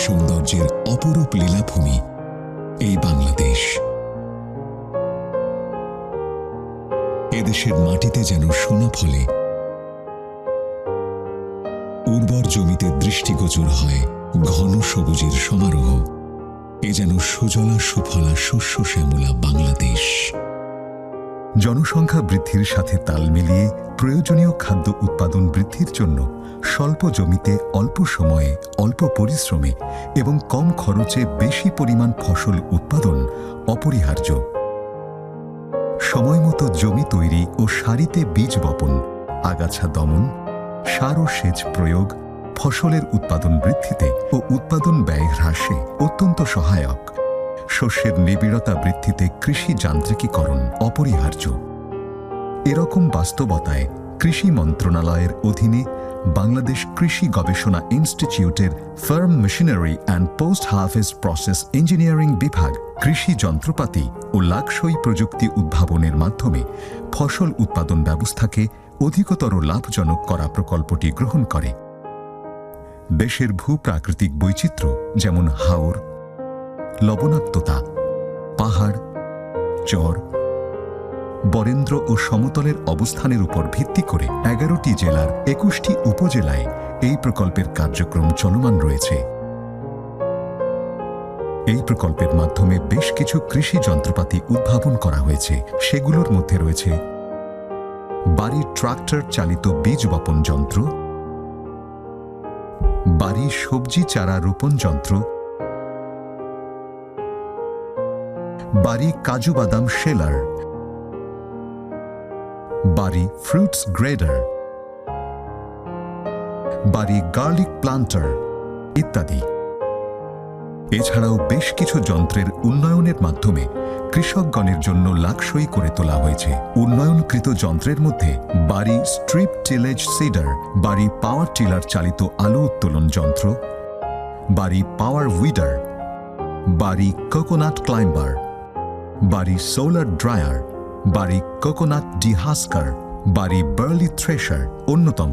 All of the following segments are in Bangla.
সৌন্দর্যের অপরূপ লীলাভূমি এই বাংলাদেশ। এদেশের মাটিতে যেন সোনা ফলে, উর্বর জমিতে দৃষ্টিগোচর হয় ঘন সবুজের সমারোহ। এ যেন সুজলা সুফলা শস্য শ্যামলা বাংলাদেশ। জনসংখ্যা বৃদ্ধির সাথে তাল মিলিয়ে প্রয়োজনীয় খাদ্য উৎপাদন বৃদ্ধির জন্য স্বল্প জমিতে, অল্প সময়ে, অল্প পরিশ্রমে এবং কম খরচে বেশি পরিমাণ ফসল উৎপাদন অপরিহার্য। সময়মতো জমি তৈরি ও সারিতে বীজ বপন, আগাছা দমন, সার ও সেচ প্রয়োগ, ফসলের উৎপাদন বৃদ্ধিতে ও উৎপাদন ব্যয় হ্রাসে অত্যন্ত সহায়ক। শস্যের নিবিড়তা বৃদ্ধিতে কৃষি যান্ত্রিকীকরণ অপরিহার্য। এরকম বাস্তবতায় কৃষি মন্ত্রণালয়ের অধীনে বাংলাদেশ কৃষি গবেষণা ইনস্টিটিউটের farm machinery and post harvest process engineering বিভাগ কৃষি যন্ত্রপাতি ও লাকসই প্রযুক্তি উদ্ভাবনের মাধ্যমে ফসল উৎপাদন ব্যবস্থাকে অধিকতর লাভজনক করা প্রকল্পটি গ্রহণ করে। দেশের ভূপ্রাকৃতিক বৈচিত্র্য যেমন হাওর লবণাক্ততা, পাহাড়, চর, বরেন্দ্র ও সমতলের অবস্থানের উপর ভিত্তি করে এগারোটি জেলার একুশটি উপজেলায় এই প্রকল্পের কার্যক্রম চলমান রয়েছে। এই প্রকল্পের মাধ্যমে বেশ কিছু কৃষি যন্ত্রপাতি উদ্ভাবন করা হয়েছে। সেগুলোর মধ্যে রয়েছে বাড়ির ট্রাক্টর চালিত বীজ বপন যন্ত্র, বাড়ি সবজি চারা রোপণ যন্ত্র বাড়ি কাজু বাদাম sheller. BARI fruits grader. BARI garlic planter ইত্যাদি। এছাড়াও বেশ কিছু যন্ত্রের উন্নয়নের মাধ্যমে কৃষকগণের জন্য লাকসই করে তোলা হয়েছে। উন্নয়নকৃত যন্ত্রের মধ্যে বাড়ি স্ট্রিপ টিলেজ সিডার, বাড়ি পাওয়ার টিলার চালিত আলু উত্তোলন যন্ত্র, BARI power weeder, BARI coconut climber BARI solar dryer, BARI coconut dehusker, BARI barley thresher অন্যতম।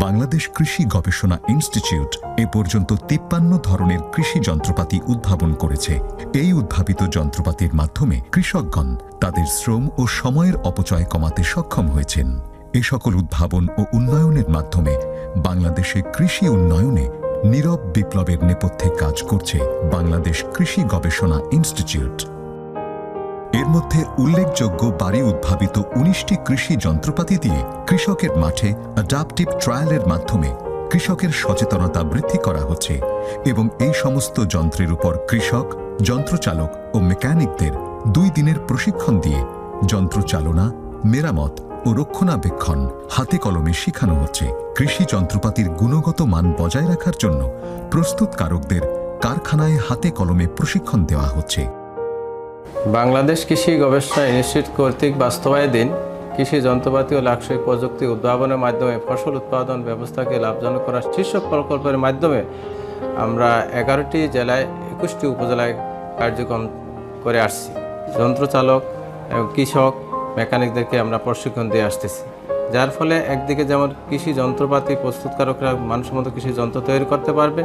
বাংলাদেশ কৃষি গবেষণা ইনস্টিটিউট এ পর্যন্ত তিপ্পান্ন ধরনের কৃষি যন্ত্রপাতি উদ্ভাবন করেছে। এই উদ্ভাবিত যন্ত্রপাতির মাধ্যমে কৃষকগণ তাদের শ্রম ও সময়ের অপচয় কমাতে সক্ষম হয়েছেন। এ সকল উদ্ভাবন ও উন্নয়নের মাধ্যমে বাংলাদেশে কৃষি উন্নয়নে নীরব বিপ্লবের নেপথ্যে কাজ করছে বাংলাদেশ কৃষি গবেষণা ইনস্টিটিউট। মধ্যে উল্লেখযোগ্য বাড়ি উদ্ভাবিত উনিশটি কৃষি যন্ত্রপাতি দিয়ে কৃষকের মাঠে অ্যাডাপটিভ ট্রায়ালের মাধ্যমে কৃষকের সচেতনতা বৃদ্ধি করা হচ্ছে এবং এই সমস্ত যন্ত্রের উপর কৃষক, যন্ত্রচালক ও মেকানিকদের দুই দিনের প্রশিক্ষণ দিয়ে যন্ত্র চালনা, মেরামত ও রক্ষণাবেক্ষণ হাতে কলমে শেখানো হচ্ছে। কৃষি যন্ত্রপাতির গুণগত মান বজায় রাখার জন্য প্রস্তুতকারকদের কারখানায় হাতে কলমে প্রশিক্ষণ দেওয়া হচ্ছে। বাংলাদেশ কৃষি গবেষণা ইনস্টিটিউট কর্তৃক বাস্তবায়িত কৃষি যন্ত্রপাতি ও লাক্সই প্রযুক্তি উদ্ভাবনের মাধ্যমে ফসল উৎপাদন ব্যবস্থাকে লাভজনক করার শীর্ষক প্রকল্পের মাধ্যমে আমরা এগারোটি জেলায় একুশটি উপজেলায় কার্যক্রম করে আসছি। যন্ত্রচালক এবং কৃষক, মেকানিকদেরকে আমরা প্রশিক্ষণ দিয়ে আসতেছি। যার ফলে একদিকে যেমন কৃষি যন্ত্রপাতি প্রস্তুতকারকরা মানসম্মত কৃষি যন্ত্র তৈরি করতে পারবে,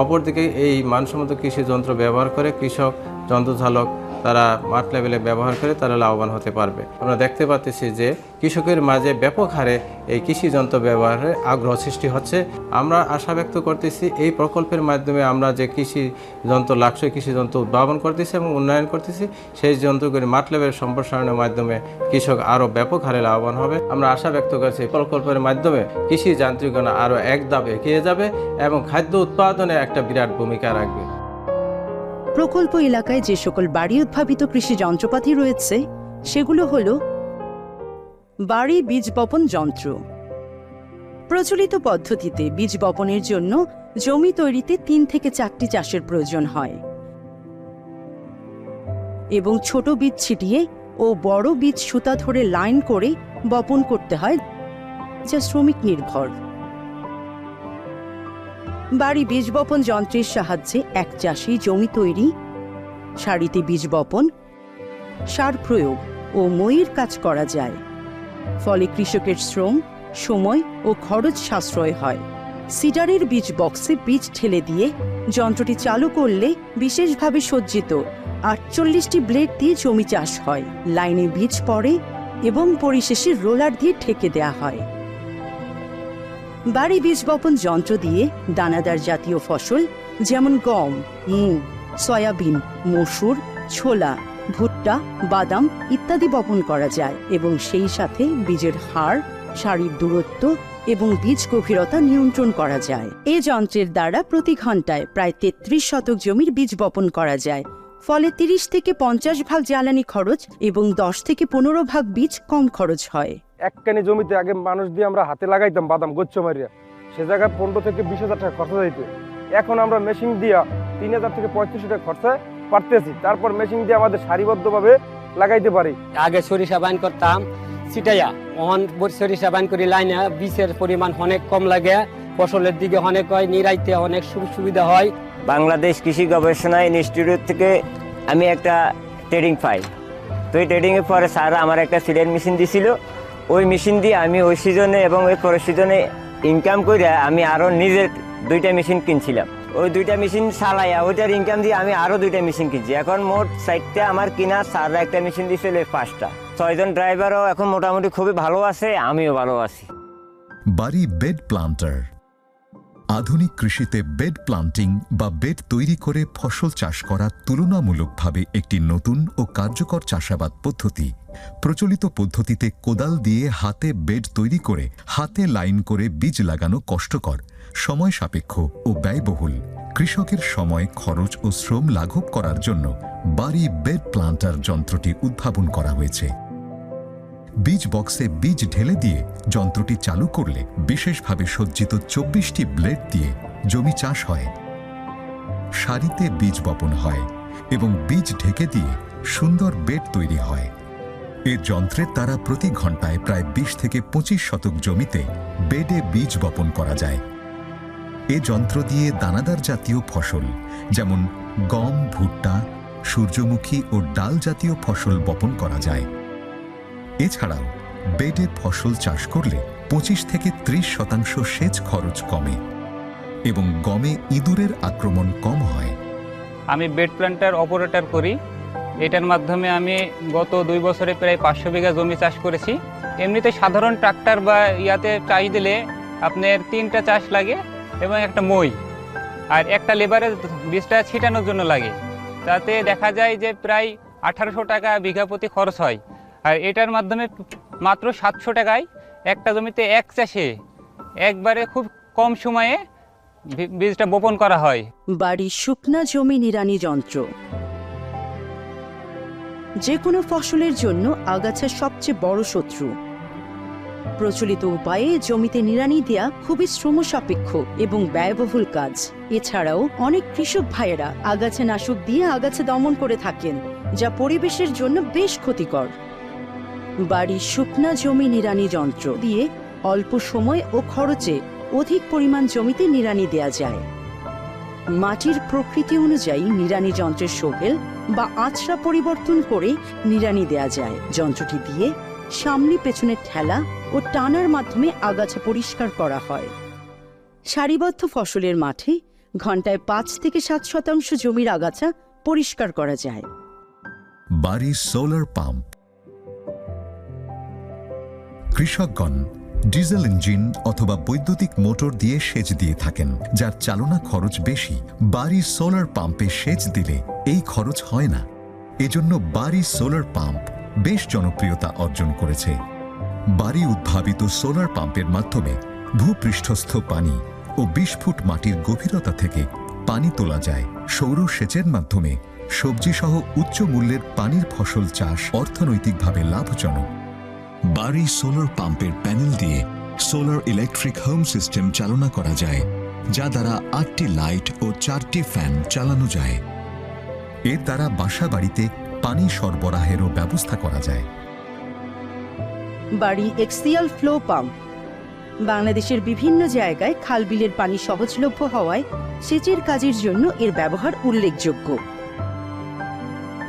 অপরদিকে এই মানসম্মত কৃষি যন্ত্র ব্যবহার করে কৃষক, যন্ত্রচালক তারা মাঠ লেভেলে ব্যবহার করে তারা লাভবান হতে পারবে। আমরা দেখতে পাচ্ছি যে কৃষকের মাঝে ব্যাপক হারে এই কৃষি যন্ত্র ব্যবহারে আগ্রহ সৃষ্টি হচ্ছে। আমরা আশা ব্যক্ত করতেছি এই প্রকল্পের মাধ্যমে আমরা যে কৃষি যন্ত্র লাক্সই কৃষি যন্ত্র উদ্ভাবন করতেছি এবং উন্নয়ন করতেছি, সেই যন্ত্রগুলি মাঠ লেভেল সম্প্রসারণের মাধ্যমে কৃষক আরও ব্যাপক হারে লাভবান হবে। আমরা আশা ব্যক্ত করছি এই প্রকল্পের মাধ্যমে কৃষি যান্ত্রিকরণ আরও এক ধাপ এগিয়ে যাবে এবং খাদ্য উৎপাদনে একটা বিরাট ভূমিকা রাখবে। প্রকল্প এলাকায় যে সকল বাড়ি উদ্ভাবিত কৃষি যন্ত্রপাতি রয়েছে, সেগুলো হল বাড়ি বীজ বপন যন্ত্র। প্রচলিত পদ্ধতিতে বীজ বপনের জন্য জমি তৈরিতে তিন থেকে চারটি চাষের প্রয়োজন হয়। এবং ছোট বীজ ছিটিয়ে ও বড় বীজ সুতা ধরে লাইন করে বপন করতে হয়, যা শ্রমিক নির্ভর। বাড়ি বীজ বপন যন্ত্রের সাহায্যে এক চাষি জমি তৈরি, সারিতে বীজ বপন, সার প্রয়োগ ও মইয়ের কাজ করা যায়। ফলে কৃষকের শ্রম, সময় ও খরচ সাশ্রয় হয়। সিডারের বীজ বক্সে বীজ ঠেলে দিয়ে যন্ত্রটি চালু করলে বিশেষভাবে সজ্জিত আটচল্লিশটি ব্লেড দিয়ে জমি চাষ হয়। লাইনে বীজ পড়ে এবং পরিশেষে রোলার দিয়ে ঠেকে দেয়া হয়। বাড়ি বীজ বপন যন্ত্র দিয়ে দানাদার জাতীয় ফসল যেমন গম, মুগ, সয়াবিন, মসুর, ছোলা, ভুট্টা, বাদাম ইত্যাদি বপন করা যায় এবং সেই সাথে বীজের হার, সারির দূরত্ব এবং বীজ গভীরতা নিয়ন্ত্রণ করা যায়। এ যন্ত্রের দ্বারা প্রতি ঘন্টায় প্রায় তেত্রিশ শতক জমির বীজ বপন করা যায়। ফলে তিরিশ থেকে পঞ্চাশ ভাগ জ্বালানি খরচ এবং দশ থেকে পনেরো ভাগ বীজ কম খরচ হয়। একখানি জমিতে আগে মানুষ দিয়ে আমরা হাতে লাগাইতাম বাদাম গচ্ছ মারিয়া। সে জায়গায় পনেরো থেকে বিশ হাজার টাকা খরচা যাইতে এখন আমরা মেশিন দিয়া তিন হাজার থেকে পঁয়ত্রিশশো টাকা খরচা পারতেছি। তারপর মেশিন দিয়ে আমাদের সারিবদ্ধভাবে লাগাইতে পারি। আগে সরিষা বাইন করতাম সিটাইয়া অন সরিষা বাইন করি লাইনে বীজের পরিমাণ অনেক কম লাগে। ফসলের দিকে অনেক হয় নিরাইতে অনেক সুবিধা হয়। বাংলাদেশ কৃষি গবেষণা ইনস্টিটিউট থেকে আমি একটা ট্রেডিং পাই। তো এই ট্রেডিংয়ের পরে স্যার আমার একটা সিলের মেশিন দিছিল। ওই মেশিন দিয়ে আমি ওই সিজনে এবং ওই পরের সিজনে ইনকাম করে আমি আরও নিজের দুইটা মেশিন কিনছিলাম। ওই দুইটা মেশিন চালাইয়া ওইটার ইনকাম দিয়ে আমি আরও দুইটা মেশিন কিনছি। এখন মোট সাইডটা আমার কিনা স্যাররা একটা মেশিন দিয়েছিল এই পাঁচটা। ছয়জন ড্রাইভারও এখন মোটামুটি খুবই ভালো আছে, আমিও ভালো আছি। বাড়ি বেড প্লান্টার। আধুনিক কৃষিতে বেড প্লান্টিং বা বেড তৈরি করে ফসল চাষ করা তুলনামূলকভাবে একটি নতুন ও কার্যকর চাষাবাদ পদ্ধতি। প্রচলিত পদ্ধতিতে কোদাল দিয়ে হাতে বেড তৈরি করে হাতে লাইন করে বীজ লাগানো কষ্টকর, সময় সাপেক্ষ ও ব্যয়বহুল। কৃষকের সময়, খরচ ও শ্রম লাঘব করার জন্য বাড়ি বেড প্লান্টার যন্ত্রটি উদ্ভাবন করা হয়েছে। বীজ বক্সে বীজ ঢেলে দিয়ে যন্ত্রটি চালু করলে বিশেষভাবে সজ্জিত চব্বিশটি ব্লেড দিয়ে জমি চাষ হয়। সারিতে বীজ বপন হয় এবং বীজ ঢেকে দিয়ে সুন্দর বেড তৈরি হয়। এ যন্ত্রের দ্বারা প্রতি ঘন্টায় প্রায় বিশ থেকে পঁচিশ শতক জমিতে বেডে বীজ বপন করা যায়। এ যন্ত্র দিয়ে দানাদার জাতীয় ফসল যেমন গম, ভুট্টা, সূর্যমুখী ও ডাল জাতীয় ফসল বপন করা যায়। এছাড়াও, বেডে ফসল চাষ করলে পঁচিশ থেকে ত্রিশ শতাংশ সেচ খরচ কমে এবং গমে ইঁদুরের আক্রমণ কম হয়। আমি বেড প্ল্যান্টার অপারেটর করি। এটার মাধ্যমে আমি গত দুই বছরে প্রায় পাঁচশো বিঘা জমি চাষ করেছি। এমনিতে সাধারণ ট্রাক্টর বা ইয়াতে চাষ দিলে আপনার তিনটা চাষ লাগে এবং একটা মই। আর একটা লেবারের বীজটা ছিটানোর জন্য লাগে। তাতে দেখা যায় যে প্রায় আঠারোশো টাকা বিঘা প্রতি খরচ হয়। আর এটার মাধ্যমে মাত্র সাতশো টাকায় একটা জমিতে এক চাষে একবারে খুব কম সময়ে বীজটা বপন করা হয়। বাড়ির শুকনা জমি নিড়ানি যন্ত্র। যে কোনো ফসলের জন্য আগাছা সবচেয়ে বড় শত্রু। প্রচলিত উপায়ে জমিতে নিড়ানি দেয়া খুবই শ্রম সাপেক্ষ এবং ব্যয়বহুল কাজ। এছাড়াও অনেক কৃষক ভাইয়েরা আগাছা নাশক দিয়ে আগাছা দমন করে থাকেন, যা পরিবেশের জন্য বেশ ক্ষতিকর। বাড়ির শুকনা জমি নিড়ানি যন্ত্র দিয়ে অল্প সময় ও খরচে অধিক পরিমাণ জমিতে নিড়ানি দেয়া যায়। মাটির প্রকৃতি অনুযায়ী নিড়ানি যন্ত্রের সোহেল বা আঁচড়া পরিবর্তন করে নিড়ানি দেয়া যায়। যন্ত্রটি দিয়ে সামনে পেছনে ঠেলা ও টানার মাধ্যমে আগাছা পরিষ্কার করা হয়। সারিবদ্ধ ফসলের মাঠে ঘন্টায় পাঁচ থেকে সাত শতাংশ জমির আগাছা পরিষ্কার করা যায়। বাড়ি সোলার পাম্প কৃষকগণ ডিজেল ইঞ্জিন অথবা বৈদ্যুতিক মোটর দিয়ে সেচ দিয়ে থাকেন, যার চালনা খরচ বেশি। বাড়ি সোলার পাম্পে সেচ দিলে এই খরচ হয় না। এজন্য বাড়ি সোলার পাম্প বেশ জনপ্রিয়তা অর্জন করেছে। বাড়ি উদ্ভাবিত সোলার পাম্পের মাধ্যমে ভূপৃষ্ঠস্থ পানি ও বিশ ফুট মাটির গভীরতা থেকে পানি তোলা যায়। সৌর সেচের মাধ্যমে সবজিসহ উচ্চ মূল্যের পানির ফসল চাষ অর্থনৈতিকভাবে লাভজনক। বাড়ি সোলার পাম্পের প্যানেল দিয়ে সোলার ইলেকট্রিক হোম সিস্টেম চালনা করা যায়, যা দ্বারা আটটি লাইট ও চারটি ফ্যান চালানো যায়। এর দ্বারা বাসা বাড়িতে পানি সরবরাহেরও ব্যবস্থা করা যায়। বাড়ি এক্সিয়াল ফ্লো পাম্প। বাংলাদেশের বিভিন্ন জায়গায় খালবিলের পানি সহজলভ্য হওয়ায় সেচের কাজের জন্য এর ব্যবহার উল্লেখযোগ্য।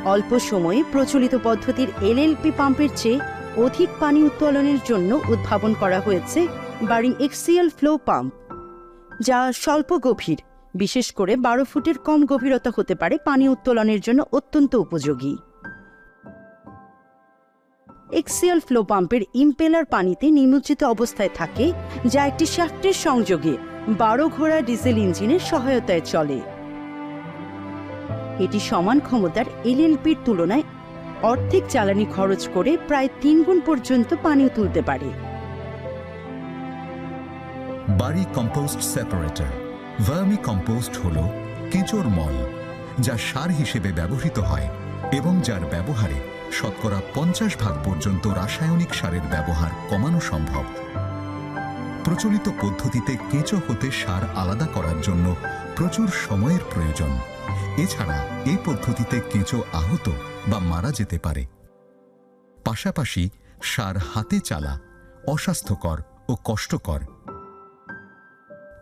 অল্প সময়ে প্রচলিত পদ্ধতির এলএলপি পাম্পের চেয়ে অধিক পানি উত্তোলনের জন্য উদ্ভাবন করা হয়েছে বাড়ি এক্সিয়াল ফ্লো পাম্প, যা স্বল্প গভীর, বিশেষ করে বারো ফুটের কম গভীরতা হতে পারে পানি উত্তোলনের জন্য অত্যন্ত উপযোগী। এক্সিয়াল ফ্লো পাম্পের ইম্পেলার পানিতে নিমজ্জিত অবস্থায় থাকে, যা একটি শ্যাফটের সংযোগে বারো ঘোড়া ডিজেল ইঞ্জিনের সহায়তায় চলে। এটি সমান ক্ষমতার এলএলপির তুলনায় অর্ধেক জ্বালানি খরচ করে প্রায় তিন গুণ পর্যন্ত পানি তুলতে পারে। বাড়ি কম্পোস্ট সেপারেটর। ভার্মি কম্পোস্ট হল কেঁচোর মল, যা সার হিসেবে ব্যবহৃত হয় এবং যার ব্যবহারে শতকরা পঞ্চাশ ভাগ পর্যন্ত রাসায়নিক সারের ব্যবহার কমানো সম্ভব। প্রচলিত পদ্ধতিতে কেঁচো হতে সার আলাদা করার জন্য প্রচুর সময়ের প্রয়োজন। এছাড়া এই পদ্ধতিতে কেঁচো আহত বা মারা যেতে পারে। পাশাপাশি সার হাতে চালা অস্বাস্থ্যকর ও কষ্টকর।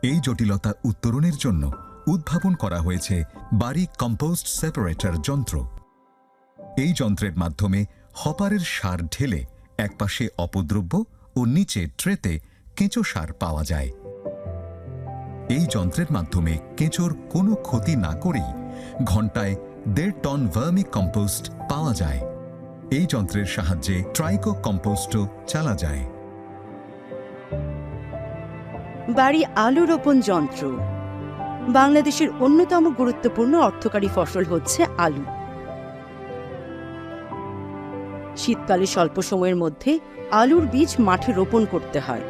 এই জটিলতা উত্তরণের জন্য উদ্ভাবন করা হয়েছে বাড়ি কম্পোস্ট সেপারেটর যন্ত্র। এই যন্ত্রের মাধ্যমে হপারের সার ঢেলে একপাশে অপদ্রব্য ও নিচে ট্রেতে কেঁচো সার পাওয়া যায়। এই যন্ত্রের মাধ্যমে কেঁচোর কোনো ক্ষতি না করেই ঘন্টায় দেড় টন ভার্মি কম্পোস্ট পাওয়া যায়। এই যন্ত্রের সাহায্যে ট্রাইকো কম্পোস্টও চালা যায়। বাড়ি আলু রোপণ যন্ত্র। বাংলাদেশের অন্যতম গুরুত্বপূর্ণ অর্থকারী ফসল হচ্ছে আলু। শীতকালে স্বল্প সময়ের মধ্যে আলুর বীজ মাঠে রোপণ করতে হয়।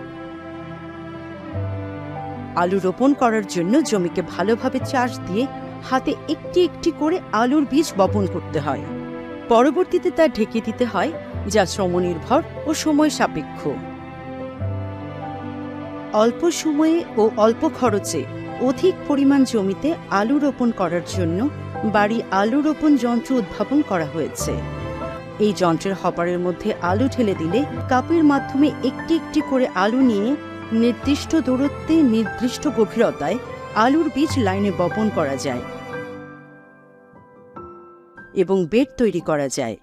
আলু রোপণ করার জন্য জমিকে ভালোভাবে চাষ দিয়ে হাতে একটি একটি করে আলুর বীজ বপন করতে হয়। পরবর্তীতে তা ঢেকে দিতে হয়, যা শ্রমনির্ভর ও সময় সাপেক্ষ। অল্প সময়ে ও অল্প খরচে অধিক পরিমাণ জমিতে আলু রোপণ করার জন্য বাড়ি আলু রোপণ যন্ত্র উদ্ভাবন করা হয়েছে। এই যন্ত্রের হপারের মধ্যে আলু ঢেলে দিলে কাপের মাধ্যমে একটি একটি করে আলু নিয়ে নির্দিষ্ট দূরত্বে নির্দিষ্ট গভীরতায় আলুর বীজ লাইনে বপন করা যায় এবং বেড তৈরি করা যায়।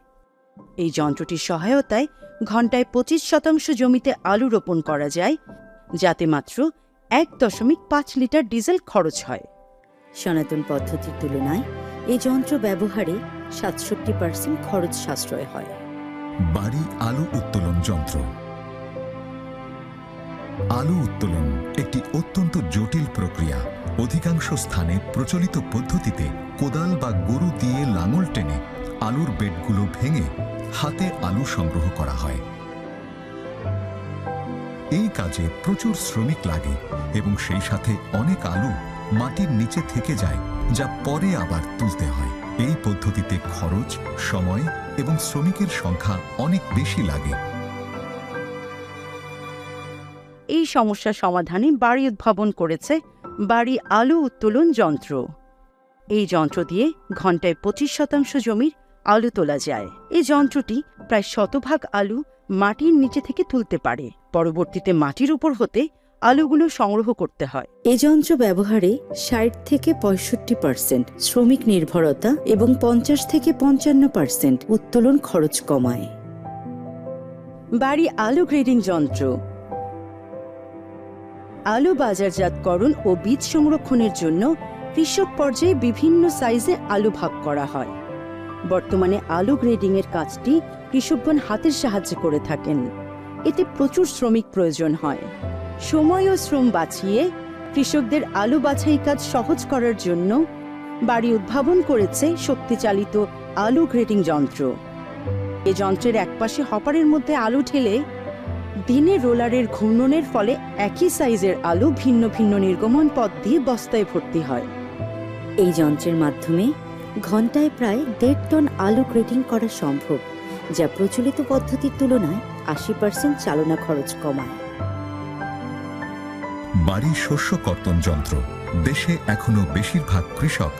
এই যন্ত্রটির সহায়তায় ঘন্টায় পঁচিশ শতাংশ জমিতে আলু রোপণ করা যায় যাতে মাত্র এক দশমিক পাঁচ লিটার ডিজেল খরচ হয়। সনাতন পদ্ধতির তুলনায় এই যন্ত্র ব্যবহারে সাতষট্টি পার্সেন্ট খরচ সাশ্রয় হয়। বাড়ি আলু উত্তোলন যন্ত্র। আলু উত্তোলন একটি অত্যন্ত জটিল প্রক্রিয়া। অধিকাংশ স্থানে প্রচলিত পদ্ধতিতে কোদাল বা গরু দিয়ে লাঙল টেনে আলুর বেডগুলো ভেঙে হাতে আলু সংগ্রহ করা হয়। এই কাজে প্রচুর শ্রমিক লাগে এবং সেই সাথে অনেক আলু মাটির নিচে থেকে যায়, যা পরে আবার তুলতে হয়। এই পদ্ধতিতে খরচ, সময় এবং শ্রমিকের সংখ্যা অনেক বেশি লাগে। এই সমস্যা সমাধানে বাড়ি উদ্ভাবন করেছে বাড়ি আলু উত্তোলন যন্ত্র। এই যন্ত্র দিয়ে ঘন্টায় পঁচিশ শতাংশ জমির আলু তোলা যায়। এই যন্ত্রটি প্রায় শতভাগ আলু মাটির নিচে থেকে তুলতে পারে। পরবর্তীতে মাটির উপর হতে আলুগুলো সংগ্রহ করতে হয়। এ যন্ত্র ব্যবহারে ষাট থেকে পঁয়ষট্টি পার্সেন্ট শ্রমিক নির্ভরতা এবং পঞ্চাশ থেকে পঞ্চান্ন পার্সেন্ট উত্তোলন খরচ কমায়। বাড়ি আলু গ্রেডিং যন্ত্র। আলু বাজারজাতকরণ ও বীজ সংরক্ষণের জন্য কৃষক পর্যায়ে বিভিন্ন সাইজে আলু ভাগ করা হয়। বর্তমানে আলু গ্রেডিং এর কাজটি কৃষকগণ হাতের সাহায্যে করে থাকেন। এতে প্রচুর শ্রমিক প্রয়োজন হয়। সময় ও শ্রম বাঁচিয়ে কৃষকদের আলু বাছাই কাজ সহজ করার জন্য বাড়ি উদ্ভাবন করেছে শক্তিচালিত আলু গ্রেডিং যন্ত্র। এ যন্ত্রের একপাশে হপারের মধ্যে আলু ঠেলে দিনে রোলারের ঘূর্ণনের ফলে একই সাইজের আলু ভিন্ন ভিন্ন নির্গমন পথ দিয়ে বস্তায় ভর্তি হয়। এই যন্ত্রের মাধ্যমে ঘন্টায় প্রায় দেড় টন আলু গ্রেডিং করা সম্ভব, যা প্রচলিত পদ্ধতির তুলনায় আশি পার্সেন্ট চালনা খরচ কমায়। বাড়ি শস্য কর্তন যন্ত্র, দেশে এখনও বেশিরভাগ কৃষক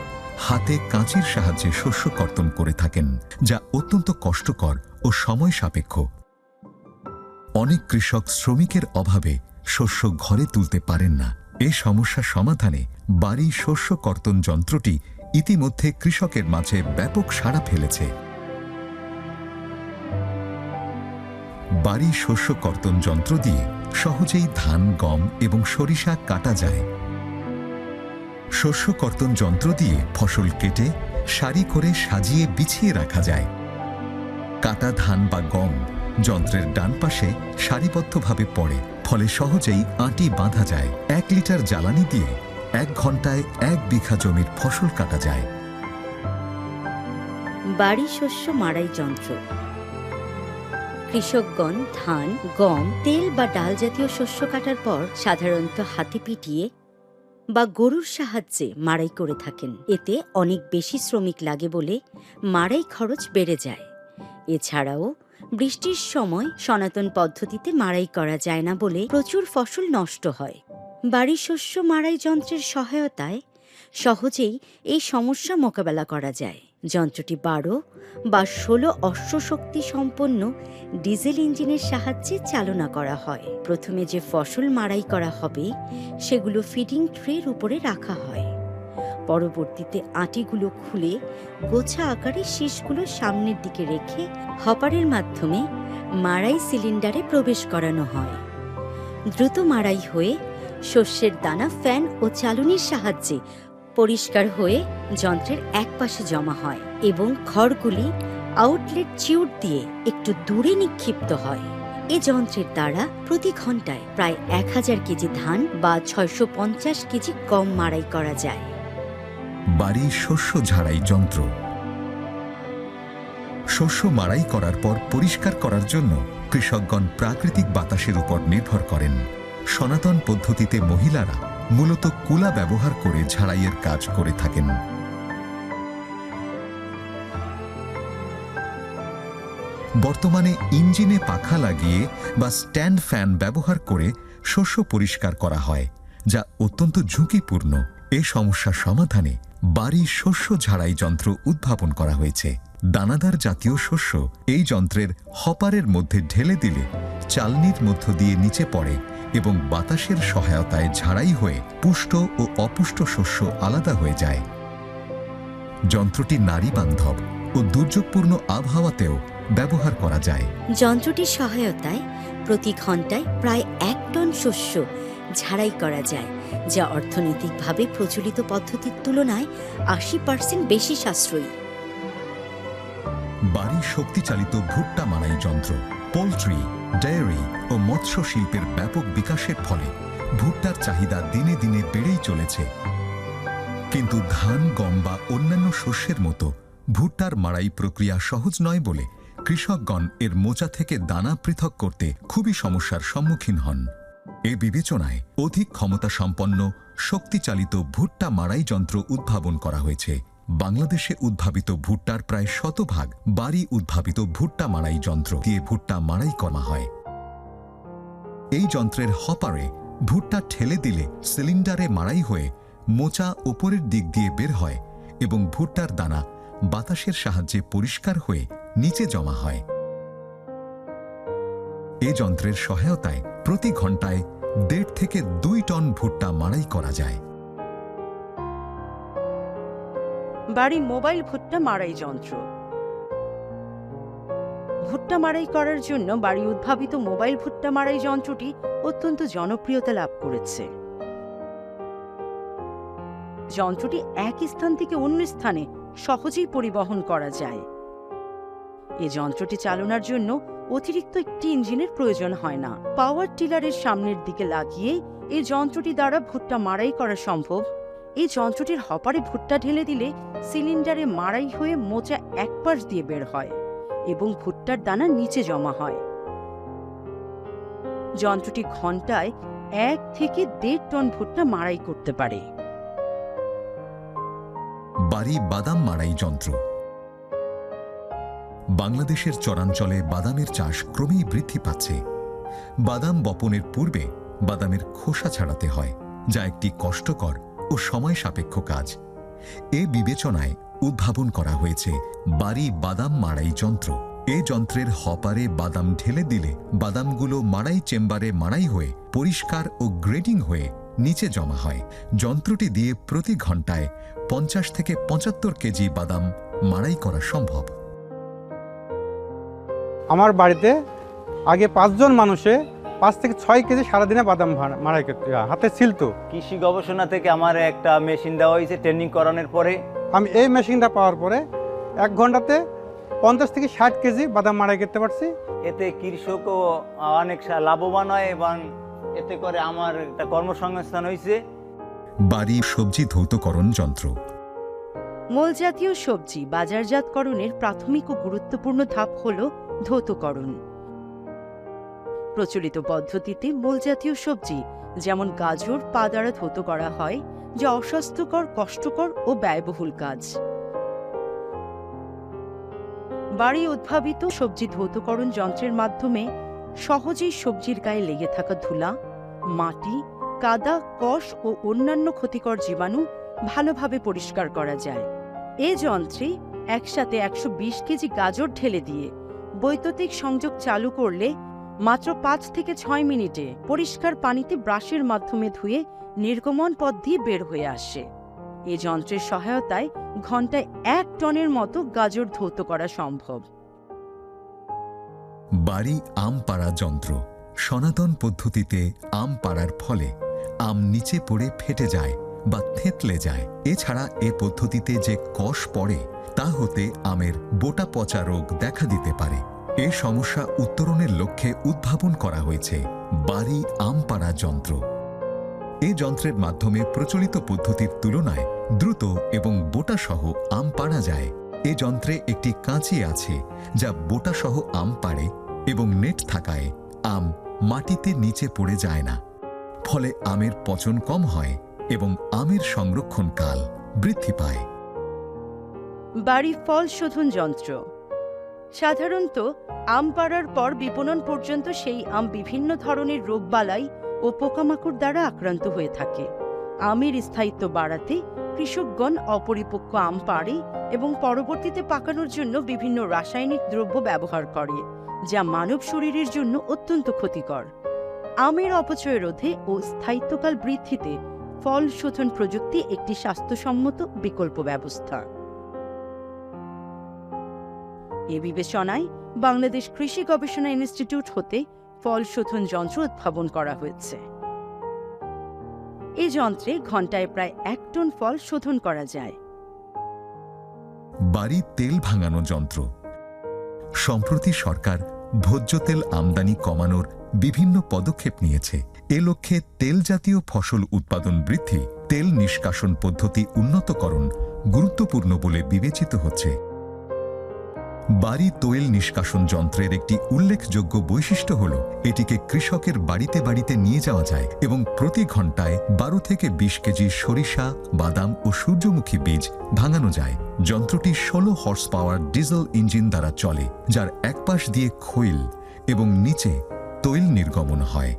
হাতে কাঁচির সাহায্যে শস্য কর্তন করে থাকেন, যা অত্যন্ত কষ্টকর ও সময় সাপেক্ষ। অনেক কৃষক শ্রমিকের অভাবে শস্য ঘরে তুলতে পারেন না। এই সমস্যা সমাধানে বাড়ি শস্য কর্তন যন্ত্রটি ইতিমধ্যে কৃষকের মাঝে ব্যাপক সাড়া ফেলেছে। বাড়ি শস্য কর্তন যন্ত্র দিয়ে সহজেই ধান, গম এবং সরিষা কাটা যায়। শস্য কর্তন যন্ত্র দিয়ে ফসল কেটে, সারি করে সাজিয়ে বিছিয়ে রাখা যায়। কাটা ধান বা গম যন্ত্রের ডান পাশে সারিবদ্ধভাবে পড়ে, ফলে সহজেই আঁটি বাঁধা যায়। এক লিটার জ্বালানি দিয়ে এক ঘন্টায় এক বিঘা জমির ফসল কাটা যায়। বাড়ি শস্য মাড়াই যন্ত্র। কৃষকগণ ধান, গম, তেল বা ডাল জাতীয় শস্য কাটার পর সাধারণত হাতে পিটিয়ে বা গরুর সাহায্যে মাড়াই করে থাকেন। এতে অনেক বেশি শ্রমিক লাগে বলে মাড়াই খরচ বেড়ে যায়। এছাড়াও বৃষ্টির সময় সনাতন পদ্ধতিতে মাড়াই করা যায় না বলে প্রচুর ফসল নষ্ট হয়। বাড়ি শস্য মাড়াই যন্ত্রের সহায়তায় সহজেই এই সমস্যা মোকাবেলা করা যায়। যন্ত্রটি বারো বা ষোলো অশ্বশক্তি সম্পন্ন ডিজেল ইঞ্জিনের সাহায্যে চালনা করা হয়। প্রথমে যে ফসল মাড়াই করা হবে, সেগুলো ফিডিং ট্রের উপরে রাখা হয়। পরবর্তীতে আটিগুলো খুলে গোছা আকারে শীষগুলো সামনের দিকে রেখে হপারের মাধ্যমে মাড়াই সিলিন্ডারে প্রবেশ করানো হয়। দ্রুত মাড়াই হয়ে শস্যের দানা ফ্যান ও চালনির সাহায্যে পরিষ্কার হয়ে যন্ত্রের এক পাশে জমা হয় এবং খড়গুলি আউটলেট চিউট দিয়ে একটু দূরে নিক্ষিপ্ত হয়। এ যন্ত্রের দ্বারা প্রতি ঘন্টায় প্রায় এক হাজার কেজি ধান বা ছয়শো পঞ্চাশ কেজি গম মাড়াই করা যায়। বাড়ির শস্য ঝাড়াই যন্ত্র। শস্য মাড়াই করার পর পরিষ্কার করার জন্য কৃষকগণ প্রাকৃতিক বাতাসের উপর নির্ভর করেন। সনাতন পদ্ধতিতে মহিলারা মূলত কুলা ব্যবহার করে ঝাড়াইয়ের কাজ করে থাকেন। বর্তমানে ইঞ্জিনে পাখা লাগিয়ে বা স্ট্যান্ড ফ্যান ব্যবহার করে শস্য পরিষ্কার করা হয়, যা অত্যন্ত ঝুঁকিপূর্ণ। এ সমস্যা সমাধানে বাড়ি শস্য ঝাড়াই যন্ত্র উদ্ভাবন করা হয়েছে। দানাদার জাতীয় শস্য এই যন্ত্রের হপারের মধ্যে ঢেলে দিলে চালনির মধ্য দিয়ে নিচে পড়ে এবং বাতাসের সহায়তায় ঝাড়াই হয়ে পুষ্ট ও অপুষ্ট শস্য আলাদা হয়ে যায়। যন্ত্রটি নারী বান্ধব ও দুর্যোগপূর্ণ আবহাওয়াতেও ব্যবহার করা যায়। যন্ত্রটির সহায়তায় প্রতি ঘন্টায় প্রায় এক টন শস্য ঝাড়াই করা যায় যা অর্থনৈতিকভাবে প্রচলিত পদ্ধতির তুলনায় আশি পার্সেন্ট বেশি সাশ্রয়ী। বাড়ি শক্তিচালিত ভুট্টা মারাই যন্ত্র পোলট্রি ডেয়ারি ও মৎস্য শিল্পের ব্যাপক বিকাশের ফলে ভুট্টার চাহিদা দিনে দিনে বেড়েই চলেছে। কিন্তু ধান গম বা অন্যান্য শস্যের মতো ভুট্টার মাড়াই প্রক্রিয়া সহজ নয় বলে কৃষকগণ এর মোচা থেকে দানা পৃথক করতে খুবই সমস্যার সম্মুখীন হন। এ বিবেচনায় অধিক ক্ষমতা সম্পন্ন শক্তিচালিত ভুট্টা মারাই যন্ত্র উদ্ভাবন করা হয়েছে। বাংলাদেশে উদ্ভাবিত ভুট্টার প্রায় শতভাগ বাড়ি উদ্ভাবিত ভুট্টা মাড়াই যন্ত্র দিয়ে ভুট্টা মাড়াই করা হয়। এই যন্ত্রের হপারে ভুট্টা ঠেলে দিলে সিলিন্ডারে মাড়াই হয়ে মোচা ওপরের দিক দিয়ে বের হয় এবং ভুট্টার দানা বাতাসের সাহায্যে পরিষ্কার হয়ে নিচে জমা হয়। এ যন্ত্রের সহায়তায় প্রতি ঘন্টায় দেড় থেকে দুই টন ভুট্টা মাড়াই করা যায়। বাড়ি মোবাইল ভুট্টা মারাই যন্ত্র। ভুট্টা মারাই করার জন্য বাড়ি উদ্ভাবিত মোবাইল ভুট্টা মারাই যন্ত্রটি অত্যন্ত জনপ্রিয়তা লাভ করেছে। যন্ত্রটি এক স্থান থেকে অন্য স্থানে সহজেই পরিবহন করা যায়। এ যন্ত্রটি চালনার জন্য অতিরিক্ত একটি ইঞ্জিনের প্রয়োজন হয় না। পাওয়ার টিলারের সামনের দিকে লাগিয়ে এই যন্ত্রটি দ্বারা ভুট্টা মারাই করা সম্ভব। এই যন্ত্রটির হপারে ভুট্টা ঢেলে দিলে সিলিন্ডারে মারাই হয়ে মোচা এক পাশ দিয়ে বের হয় এবং ভুট্টার দানা নিচে জমা হয়। যন্ত্রটি ঘন্টায় এক থেকে দেড় টন ভুট্টা মারাই করতে পারে। বাড়ি বাদাম মারাই যন্ত্র। বাংলাদেশের চরাঞ্চলে বাদামের চাষ ক্রমেই বৃদ্ধি পাচ্ছে। বাদাম বপনের পূর্বে বাদামের খোসা ছাড়াতে হয়, যা একটি কষ্টকর ও সময় সাপেক্ষ কাজ। এ বিবেচনায় উদ্ভাবন করা হয়েছে বাড়ি বাদাম মাড়াই যন্ত্র। এ যন্ত্রের হপারে বাদাম ঢেলে দিলে বাদামগুলো মাড়াই চেম্বারে মাড়াই হয়ে পরিষ্কার ও গ্রেডিং হয়ে নিচে জমা হয়। যন্ত্রটি দিয়ে প্রতি ঘন্টায় পঞ্চাশ থেকে পঁচাত্তর কেজি বাদাম মাড়াই করা সম্ভব। আমার বাড়িতে আগে পাঁচজন মানুষে পাঁচ থেকে ছয় কেজি সারাদিনে বাদাম মাড়াই করতে হয় হাতে ছিল তো। কৃষি গবেষণা থেকে আমার একটা মেশিন দেওয়া হয়েছে ট্রেনিং করানোর পরে। আমি এই মেশিনটা পাওয়ার পরে এক ঘন্টাতে পঞ্চাশ থেকে ষাট কেজি বাদাম মাড়াই করতে পারছি। এতে কৃষকও অনেক লাভবান হয় এবং এতে করে আমার একটা কর্মসংস্থান হয়েছে। বাড়ি সবজি ধৌতকরণ যন্ত্র। মূল জাতীয় সবজি বাজারজাতকরণের প্রাথমিক ও গুরুত্বপূর্ণ ধাপ হল ধৌতকরণ। প্রচলিত পদ্ধতিতে মোলজাতীয় সবজি, যেমন গাজর, পা দ্বারা ধৌত করা হয়, যা অস্বাস্থ্যকর, কষ্টকর ও ব্যয়বহুল কাজ। বাড়ি উদ্ভাবিত সবজি ধৌতকরণ যন্ত্রের মাধ্যমে সহজেই সবজির গায়ে লেগে থাকা ধুলা, মাটি, কাদা, কষ ও অন্যান্য ক্ষতিকর জীবাণু ভালোভাবে পরিষ্কার করা যায়। এ যন্ত্রে একসাথে একশো বিশ কেজি গাজর ঢেলে দিয়ে বৈদ্যুতিক সংযোগ চালু করলে মাত্র পাঁচ থেকে ছয় মিনিটে পরিষ্কার পানিতে ব্রাশের মাধ্যমে ধুয়ে নির্গমন পথ দিয়ে বের হয়ে আসে। এ যন্ত্রের সহায়তায় ঘন্টায় এক টনের মতো গাজর ধৌত করা সম্ভব। বাড়ি আম পাড়া যন্ত্র। সনাতন পদ্ধতিতে আম পাড়ার ফলে আম নিচে পড়ে ফেটে যায় বা থেতলে যায়। এছাড়া এ পদ্ধতিতে যে কষ পড়ে তা হতে আমের বোটা পচা রোগ দেখা দিতে পারে। এ সমস্যা উত্তরণের লক্ষ্যে উদ্ভাবন করা হয়েছে। বাড়ি আম পাড়া যন্ত্র। এ যন্ত্রের মাধ্যমে প্রচলিত পদ্ধতির তুলনায় দ্রুত এবং বোটাসহ আম পাড়া যায়। এ যন্ত্রে একটি কাঁচি আছে, যা বোটাসহ আম পাড়ে এবং নেট থাকায় আম মাটিতে নিচে পড়ে যায় না। ফলে আমের পচন কম হয় এবং আমের সংরক্ষণ কাল বৃদ্ধি পায়। বাড়ি ফল শোধন যন্ত্র। সাধারণত আম পাড়ার পর বিপণন পর্যন্ত সেই আম বিভিন্ন ধরনের রোগবালাই ও পোকামাকড় দ্বারা আক্রান্ত হয়ে থাকে। আমের স্থায়িত্ব বাড়াতে কৃষকগণ অপরিপক্ক আম পাড়ে এবং পরবর্তীতে পাকানোর জন্য বিভিন্ন রাসায়নিক দ্রব্য ব্যবহার করে, যা মানব শরীরের জন্য অত্যন্ত ক্ষতিকর। আমের অপচয় রোধে ও স্থায়িত্বকাল বৃদ্ধিতে ফল শোধন প্রযুক্তি একটি স্বাস্থ্যসম্মত বিকল্প ব্যবস্থা। এ বিবেচনায় বাংলাদেশ কৃষি গবেষণা ইনস্টিটিউট হতে ফল শোধন যন্ত্র উদ্ভাবন করা হয়েছে। এই যন্ত্রে ঘন্টায় প্রায় এক টন ফল শোধন করা যায়। বাড়ি তেল ভাঙানো যন্ত্র। সম্প্রতি সরকার ভোজ্য তেল আমদানি কমানোর বিভিন্ন পদক্ষেপ নিয়েছে। এ লক্ষ্যে তেল জাতীয় ফসল উৎপাদন বৃদ্ধি, তেল নিষ্কাশন পদ্ধতি উন্নতকরণ গুরুত্বপূর্ণ বলে বিবেচিত হচ্ছে। বাড়ি তৈল নিষ্কাশন যন্ত্রের একটি উল্লেখযোগ্য বৈশিষ্ট্য হল, এটিকে কৃষকের বাড়িতে বাড়িতে নিয়ে যাওয়া যায় এবং প্রতি ঘন্টায় বারো থেকে বিশ কেজি সরিষা, বাদাম ও সূর্যমুখী বীজ ভাঙানো যায়। যন্ত্রটি ষোলো হর্স পাওয়ার ডিজেল ইঞ্জিন দ্বারা চলে, যার একপাশ দিয়ে খৈল এবং নিচে তৈল নির্গমন হয়।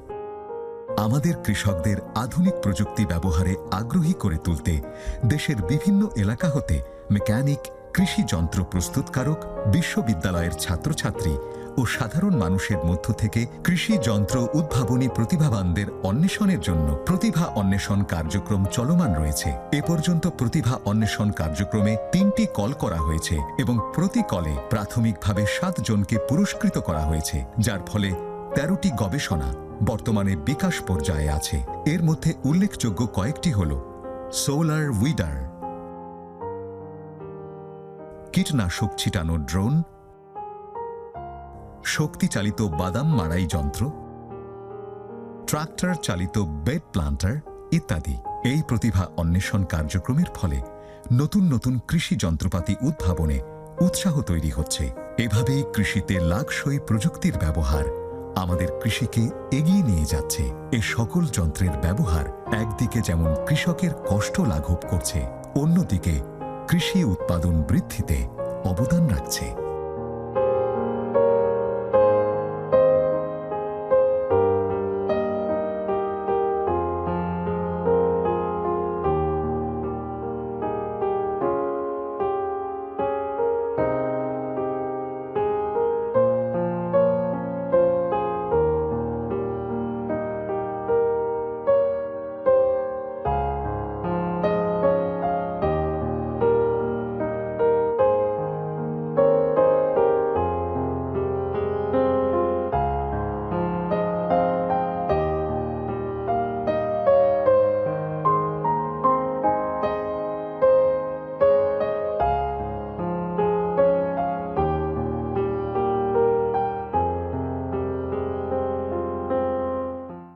আমাদের কৃষকদের আধুনিক প্রযুক্তি ব্যবহারে আগ্রহী করে তুলতে দেশের বিভিন্ন এলাকা হতে মেকানিক কৃষি যন্ত্র প্রস্তুতকারক, বিশ্ববিদ্যালয়ের ছাত্রছাত্রী ও সাধারণ মানুষের মধ্য থেকে কৃষি যন্ত্র উদ্ভাবনী প্রতিভাবানদের অন্বেষণের জন্য প্রতিভা অন্বেষণ কার্যক্রম চলমান রয়েছে। এ পর্যন্ত প্রতিভা অন্বেষণ কার্যক্রমে তিনটি কল করা হয়েছে এবং প্রতি কলে প্রাথমিকভাবে সাত জনকে পুরস্কৃত করা হয়েছে, যার ফলে তেরোটি গবেষণা বর্তমানে বিকাশ পর্যায়ে আছে। এর মধ্যে উল্লেখযোগ্য কয়েকটি হল সোলার উইডার কীটনাশক ছিটানো ড্রোন, শক্তিচালিত বাদাম মারাই যন্ত্র ট্রাক্টর চালিত বেড প্লান্টার ইত্যাদি। এই প্রতিভা অন্বেষণ কার্যক্রমের ফলে নতুন নতুন কৃষি যন্ত্রপাতি উদ্ভাবনে উৎসাহ তৈরি হচ্ছে। এভাবেই কৃষিতে লাখসই প্রযুক্তির ব্যবহার আমাদের কৃষিকে এগিয়ে নিয়ে যাচ্ছে। এ সকল যন্ত্রের ব্যবহার একদিকে যেমন কৃষকের কষ্ট লাঘব করছে, অন্যদিকে কৃষি উৎপাদন বৃদ্ধিতে অবদান রাখছে।